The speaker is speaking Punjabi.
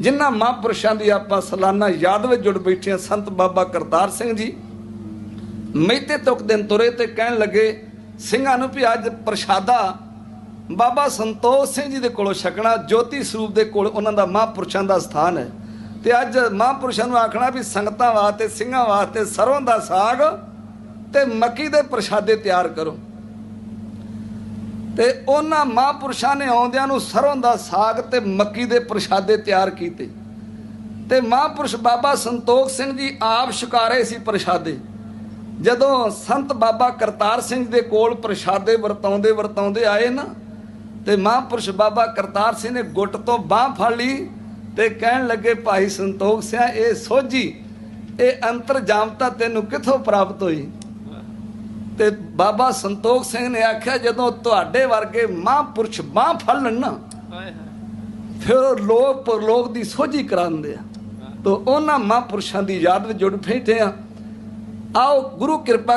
ਜਿਨ੍ਹਾਂ ਮਹਾਂਪੁਰਸ਼ਾਂ ਦੀ ਆਪਾਂ ਸਾਲਾਨਾ ਯਾਦ ਵਿੱਚ ਜੁੜ ਬੈਠੇ ਹਾਂ ਸੰਤ ਬਾਬਾ ਕਰਤਾਰ ਸਿੰਘ ਜੀ, ਮਹਿਤੇ ਤੁਕ ਦਿਨ ਤੁਰੇ ਤੇ ਕਹਿਣ ਲੱਗੇ, ਸਿੰਘਾਂ ਨੂੰ ਵੀ ਅੱਜ ਪ੍ਰਸ਼ਾਦਾ ਬਾਬਾ ਸੰਤੋਖ ਸਿੰਘ ਜੀ ਦੇ ਕੋਲੋਂ ਛਕਣਾ, ਜੋਤੀ ਸਰੂਪ ਦੇ ਕੋਲ ਉਹਨਾਂ ਦਾ ਮਹਾਂਪੁਰਸ਼ਾਂ ਦਾ ਸਥਾਨ ਹੈ। ਤੇ ਅੱਜ ਮਹਾਂਪੁਰਸ਼ਾਂ ਨੂੰ ਆਖਣਾ ਵੀ ਸੰਗਤਾਂ ਵਾਸਤੇ, ਸਿੰਘਾਂ ਵਾਸਤੇ ਸਰੋਂ ਦਾ ਸਾਗ ਤੇ ਮੱਕੀ ਦੇ ਪ੍ਰਸ਼ਾਦੇ ਤਿਆਰ ਕਰੋ। ਤੇ ਉਹਨਾਂ ਮਹਾਂਪੁਰਸ਼ਾਂ ਨੇ ਆਉਂਦਿਆਂ ਨੂੰ ਸਰੋਂ ਦਾ ਸਾਗ ਤੇ ਮੱਕੀ ਦੇ ਪ੍ਰਸ਼ਾਦੇ ਤਿਆਰ ਕੀਤੇ। ਤੇ ਮਹਾਂਪੁਰਸ਼ ਬਾਬਾ ਸੰਤੋਖ ਸਿੰਘ ਜੀ ਆਪ ਸ਼ਿਕਾਰੇ ਸੀ ਪ੍ਰਸ਼ਾਦੇ। ਜਦੋਂ ਸੰਤ ਬਾਬਾ ਕਰਤਾਰ ਸਿੰਘ ਦੇ ਕੋਲ ਪ੍ਰਸ਼ਾਦੇ ਵਰਤਾਉਂਦੇ ਵਰਤਾਉਂਦੇ ਆਏ ਨਾ, ਤੇ ਮਹਾਂਪੁਰਸ਼ ਬਾਬਾ ਕਰਤਾਰ ਸਿੰਘ ਨੇ ਗੁੱਟ ਤੋਂ ਬਾਹ ਫੜ ਲਈ ਤੇ ਕਹਿਣ ਲੱਗੇ, ਭਾਈ ਸੰਤੋਖ ਸਿੰਘ ਇਹ ਸੋਝੀ, ਇਹ ਅੰਤਰ ਜਾਮਤਾ ਤੈਨੂੰ ਕਿੱਥੋਂ ਪ੍ਰਾਪਤ ਹੋਈ? ਤੇ ਬਾਬਾ ਸੰਤੋਖ ਸਿੰਘ ਨੇ ਆਖਿਆ ਜਦੋਂ ਤੁਹਾਡੇ ਵਰਗੇ ਮਹਾਂਪੁਰਸ਼ ਬਾਹ ਫੜ ਲੈਣ ਨਾ ਫਿਰ ਲੋਕ ਪਰਲੋਕ ਦੀ ਸੋਝੀ ਕਰਾਉਂਦੇ ਆ। ਤੋ ਉਹਨਾਂ ਮਹਾਂਪੁਰਸ਼ਾਂ ਦੀ ਯਾਦ ਵਿੱਚ ਜੁੜ ਬੈਠੇ ਆ। ਆਓ ਗੁਰੂ ਕਿਰਪਾ